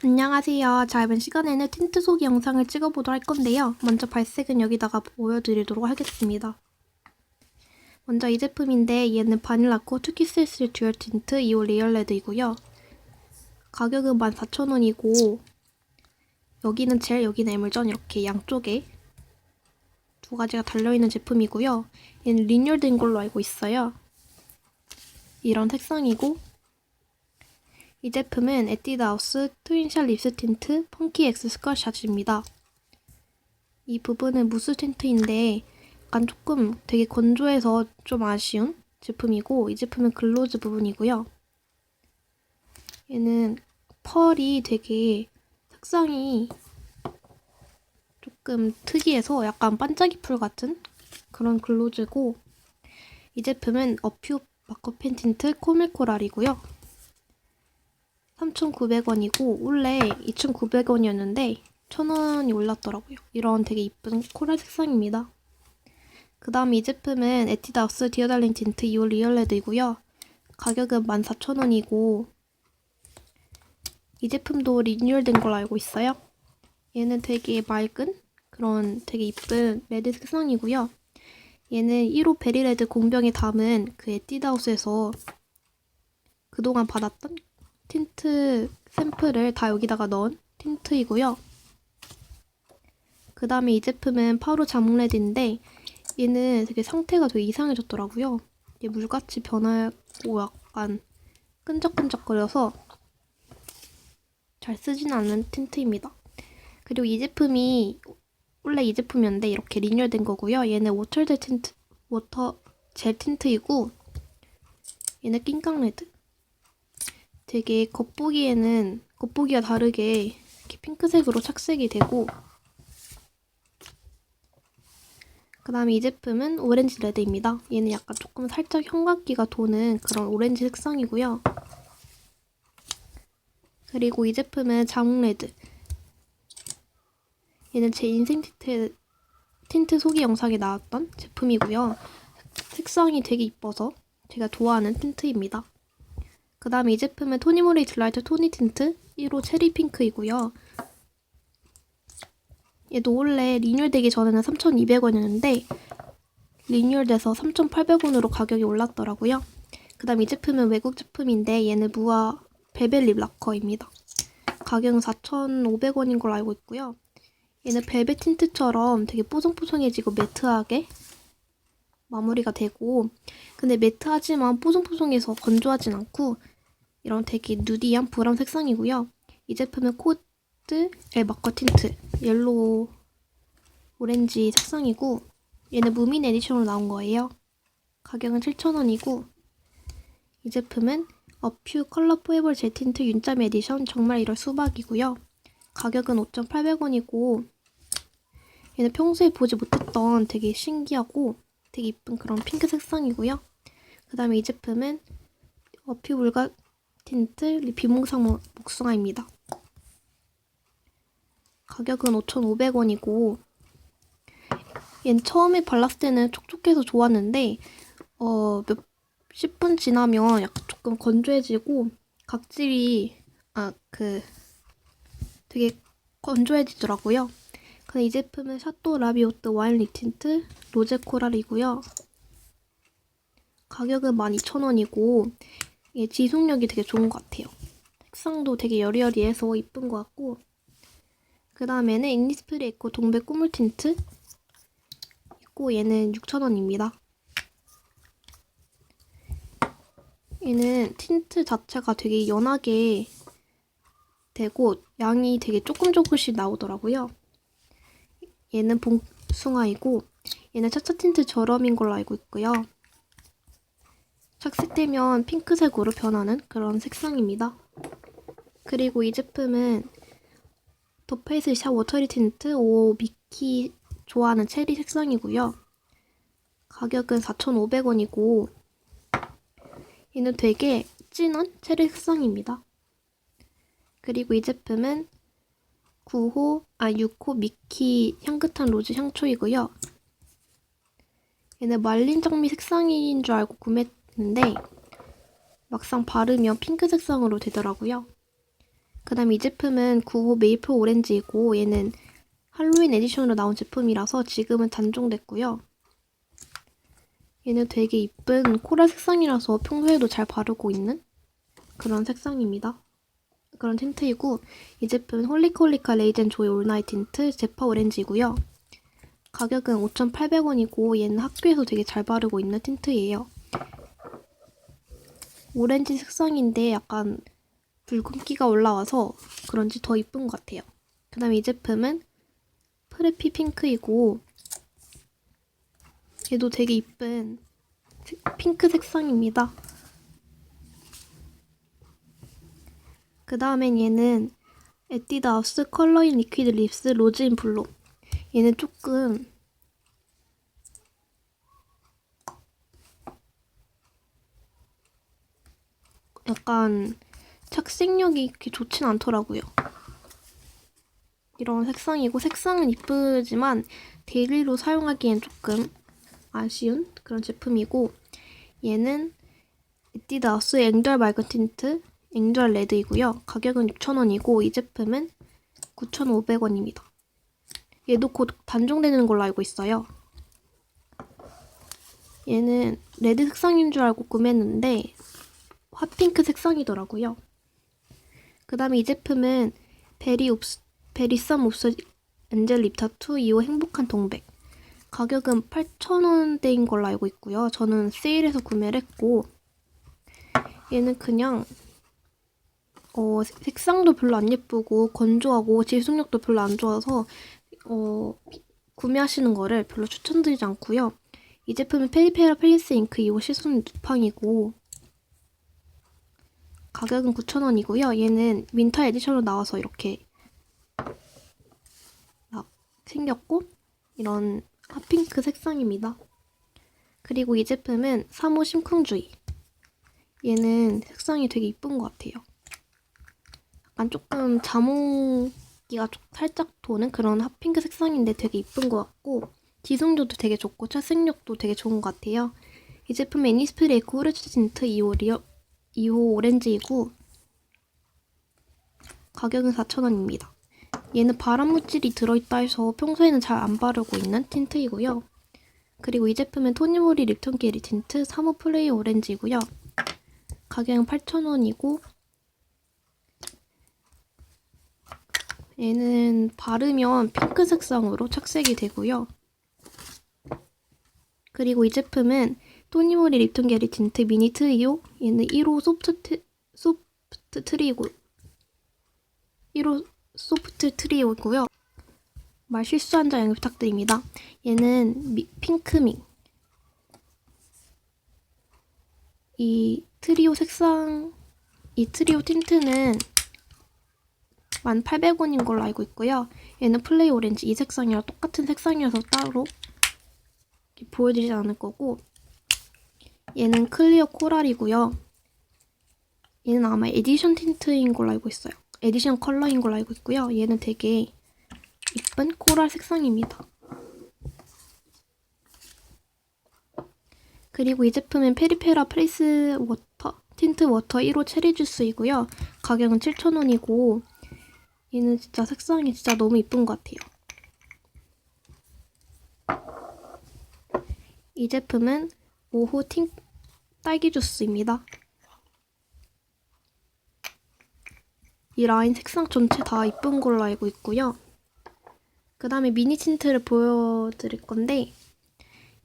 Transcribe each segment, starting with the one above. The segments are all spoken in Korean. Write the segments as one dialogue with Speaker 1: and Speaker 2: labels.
Speaker 1: 안녕하세요. 자, 이번 시간에는 틴트 소개 영상을 찍어보도록 할 건데요. 먼저 발색은 여기다가 보여드리도록 하겠습니다. 먼저 이 제품인데 얘는 바닐라코 투키스스 듀얼 틴트 2호 리얼 레드이고요. 가격은 14,000원이고 여기는 젤, 여기는 에물전 이렇게 양쪽에 두 가지가 달려있는 제품이고요. 얘는 리뉴얼된 걸로 알고 있어요. 이런 색상이고 이 제품은 에뛰드하우스 트윈샷 립스 틴트 펑키 엑스 스컬샷입니다. 이 부분은 무스 틴트인데 약간 조금 되게 건조해서 좀 아쉬운 제품이고 이 제품은 글로즈 부분이고요. 얘는 펄이 되게 색상이 조금 특이해서 약간 반짝이 풀 같은 그런 글로즈고 이 제품은 어퓨 마커펜 틴트 코밀코랄이고요. 3,900원이고 원래 2,900원이었는데 1,000원이 올랐더라고요. 이런 되게 이쁜 코랄 색상입니다. 그 다음 이 제품은 에뛰드하우스 디어달링 틴트 2호 리얼레드이고요. 가격은 14,000원이고 이 제품도 리뉴얼된 걸로 알고 있어요. 얘는 되게 맑은 그런 되게 이쁜 레드 색상이고요. 얘는 1호 베리레드 공병에 담은 그 에뛰드하우스에서 그동안 받았던 틴트 샘플을 다 여기다가 넣은 틴트이고요. 그 다음에 이 제품은 파우로 자몽레드인데 얘는 되게 상태가 되게 이상해졌더라고요. 이게 물같이 변하고 약간 끈적끈적거려서 잘 쓰지는 않는 틴트입니다. 그리고 이 제품이 원래 이 제품이었는데 이렇게 리뉴얼된 거고요. 얘는 워터젤 틴트, 워터 젤 틴트이고 얘는 낑깡 레드. 되게 겉보기에는 겉보기와 다르게 이렇게 핑크색으로 착색이 되고 그 다음에 이 제품은 오렌지 레드입니다. 얘는 약간 조금 살짝 형광기가 도는 그런 오렌지 색상이고요. 그리고 이 제품은 자몽 레드. 얘는 제 인생 틴트, 틴트 소개 영상에 나왔던 제품이고요. 색상이 되게 이뻐서 제가 좋아하는 틴트입니다. 그 다음에 이 제품은 토니모리 딜라이트 토니 틴트 1호 체리 핑크이고요. 얘도 원래 리뉴얼되기 전에는 3,200원이었는데 리뉴얼돼서 3,800원으로 가격이 올랐더라고요. 그 다음 이 제품은 외국 제품인데 얘는 무화 베벨립 라커입니다. 가격은 4,500원인 걸로 알고 있고요. 얘는 벨벳 틴트처럼 되게 뽀송뽀송해지고 매트하게 마무리가 되고 근데 매트하지만 뽀송뽀송해서 건조하진 않고 이런 되게 누디한 브라운 색상이고요. 이 제품은 코드 엘 마커 틴트 옐로우 오렌지 색상이고 얘는 무민 에디션으로 나온 거예요. 가격은 7,000원이고 이 제품은 어퓨 컬러 포에버 젤 틴트 윤잠 에디션 정말 이럴 수박이고요. 가격은 5,800원이고 얘는 평소에 보지 못했던 되게 신기하고 되게 이쁜 그런 핑크 색상이고요. 그 다음에 이 제품은 어퓨 물과 틴트 비몽상 목숭아입니다. 가격은 5,500원이고 얘는 처음에 발랐을 때는 촉촉해서 좋았는데 어, 몇 10분 지나면 약간 조금 건조해지고 각질이 아 그 되게 건조해지더라고요. 근데 이 제품은 샤또 라비오트 와인 립 틴트 로제 코랄이고요. 가격은 12,000원이고 이게 지속력이 되게 좋은 것 같아요. 색상도 되게 여리여리해서 이쁜 것 같고 그 다음에는 잉리스프리 에코 동백 꾸물 틴트 있고 얘는 6,000원입니다. 얘는 틴트 자체가 되게 연하게 되고 양이 되게 조금 조금씩 나오더라고요. 얘는 봉숭아이고 얘는 차차 틴트 저렴인 걸로 알고 있고요. 착색되면 핑크색으로 변하는 그런 색상입니다. 그리고 이 제품은 더페이스 샤 워터리 틴트 5 미키 좋아하는 체리 색상이고요. 가격은 4,500원이고 얘는 되게 진한 체리 색상입니다. 그리고 이 제품은 9호, 아 6호 미키 향긋한 로즈 향초이고요. 얘는 말린 장미 색상인 줄 알고 구매 했는데 막상 바르면 핑크 색상으로 되더라고요. 그 다음에 이 제품은 9호 메이플 오렌지이고 얘는 할로윈 에디션으로 나온 제품이라서 지금은 단종됐고요. 얘는 되게 이쁜 코랄 색상이라서 평소에도 잘 바르고 있는 그런 색상입니다. 그런 틴트이고 이 제품은 홀리콜리카 레이젠 조이 올나잇 틴트 제파 오렌지이고요. 가격은 5,800원이고 얘는 학교에서 되게 잘 바르고 있는 틴트예요. 오렌지 색상인데 약간 붉은기가 올라와서 그런지 더 이쁜 것 같아요. 그 다음에 이 제품은 프레피 핑크이고 얘도 되게 이쁜 핑크 색상입니다. 그 다음엔 얘는 에뛰드하우스 컬러인 리퀴드 립스 로즈인 블루 얘는 조금 약간 착색력이 이렇게 좋진 않더라고요. 이런 색상이고 색상은 이쁘지만 데일리로 사용하기엔 조금 아쉬운 그런 제품이고 얘는 에뛰드하우스 앵절 맑은 틴트 앵절 레드이고요. 가격은 6,000원이고 이 제품은 9,500원입니다. 얘도 곧 단종되는 걸로 알고 있어요. 얘는 레드 색상인 줄 알고 구매했는데 핫핑크 색상이더라고요. 그 다음에 이 제품은 베리 옵스, 베리 썸 옵스 엔젤 립 타투 2호 행복한 동백. 가격은 8,000원대인 걸로 알고 있고요. 저는 세일해서 구매를 했고 얘는 그냥 어, 색상도 별로 안 예쁘고 건조하고 지속력도 별로 안 좋아서 어, 구매하시는 거를 별로 추천드리지 않고요. 이 제품은 페리페라 펠리스 잉크 2호 시선 누팡이고 가격은 9,000원이고요. 얘는 윈터 에디션으로 나와서 이렇게 막 생겼고 이런 핫핑크 색상입니다. 그리고 이 제품은 3호 심쿵주의 얘는 색상이 되게 이쁜 것 같아요. 약간 조금 자몽기가 좀 살짝 도는 그런 핫핑크 색상인데 되게 이쁜 것 같고 지속력도 되게 좋고 착색력도 되게 좋은 것 같아요. 이 제품은 애니스프레이 코르츠 틴트 2호 리어 2호 오렌지이고 가격은 4,000원입니다. 얘는 바람 물질이 들어있다 해서 평소에는 잘 안 바르고 있는 틴트이고요. 그리고 이 제품은 토니모리 립톤 게리 틴트 3호 플레이 오렌지이고요. 가격은 8,000원이고 얘는 바르면 핑크 색상으로 착색이 되고요. 그리고 이 제품은 토니모리 립톤 게리 틴트 미니 트리오 얘는 1호 소프트 트, 소프트 트리고 1호 소프트 트리오고요. 말 실수한 자 양해 부탁드립니다. 얘는 미, 핑크밍 이 트리오 색상 이 트리오 틴트는 1,800원인 걸로 알고 있고요. 얘는 플레이 오렌지 이 색상이랑 똑같은 색상이어서 따로 보여드리지 않을 거고 얘는 클리어 코랄이고요. 얘는 아마 에디션 틴트인 걸로 알고 있어요. 에디션 컬러인 걸로 알고 있고요. 얘는 되게 이쁜 코랄 색상입니다. 그리고 이 제품은 페리페라 프레스 워터 틴트 워터 1호 체리 주스이고요. 가격은 7,000원이고 얘는 진짜 색상이 진짜 너무 이쁜 것 같아요. 이 제품은 5호 틴 딸기 주스입니다. 이 라인 색상 전체 다 이쁜 걸로 알고 있고요. 그 다음에 미니 틴트를 보여드릴 건데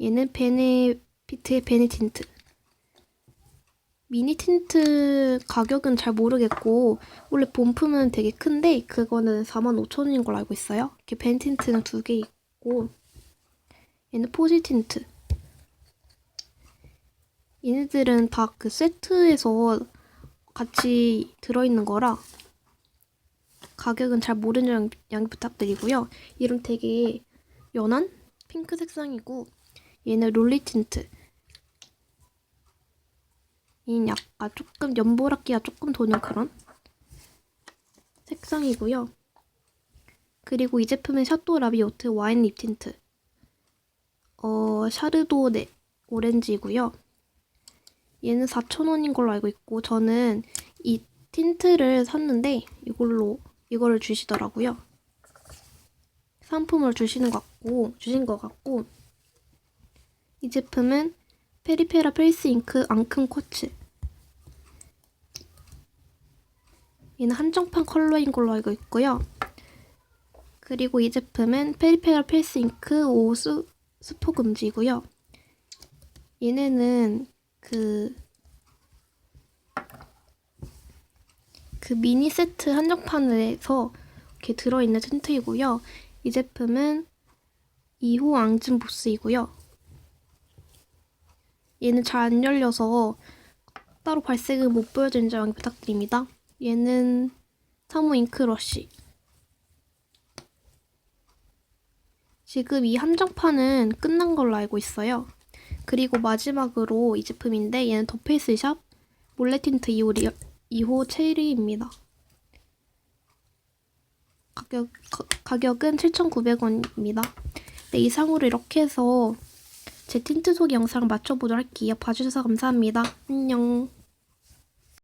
Speaker 1: 얘는 베네피트의 베네 틴트. 미니 틴트 가격은 잘 모르겠고 원래 본품은 되게 큰데 그거는 45,000원인 걸로 알고 있어요. 이렇게 벤 틴트는 두 개 있고 얘는 포지 틴트. 얘네들은 다 그 세트에서 같이 들어있는 거라 가격은 잘 모르는 양, 양 부탁드리고요. 이름 되게 연한 핑크 색상이고 얘는 롤리 틴트. 얘는 약간 조금 연보라기가 조금 도는 그런 색상이고요. 그리고 이 제품은 샤또 라비오트 와인 립 틴트. 어, 샤르도 네 오렌지고요. 얘는 4,000원인 걸로 알고 있고 저는 이 틴트를 샀는데 이걸로 이거를 주시더라고요. 상품을 주시는 것 같고 주신 것 같고 이 제품은 페리페라 페이스 잉크 앙큼 쿼츠 얘는 한정판 컬러인 걸로 알고 있고요. 그리고 이 제품은 페리페라 페이스 잉크 5 수, 수포 금지이고요. 얘네는 그, 그 미니 세트 한정판에서 이렇게 들어있는 틴트이고요. 이 제품은 2호 앙증 보스이고요. 얘는 잘 안 열려서 따로 발색을 못 보여드린 점 부탁드립니다. 얘는 사무 잉크러쉬. 지금 이 한정판은 끝난 걸로 알고 있어요. 그리고 마지막으로 이 제품인데 얘는 더페이스샵 몰래 틴트 2호, 리, 2호 체리입니다. 가격, 가, 가격은 7,900원입니다. 네, 이상으로 이렇게 해서 제 틴트 소개 영상을 마쳐보도록 할게요. 봐주셔서 감사합니다. 안녕.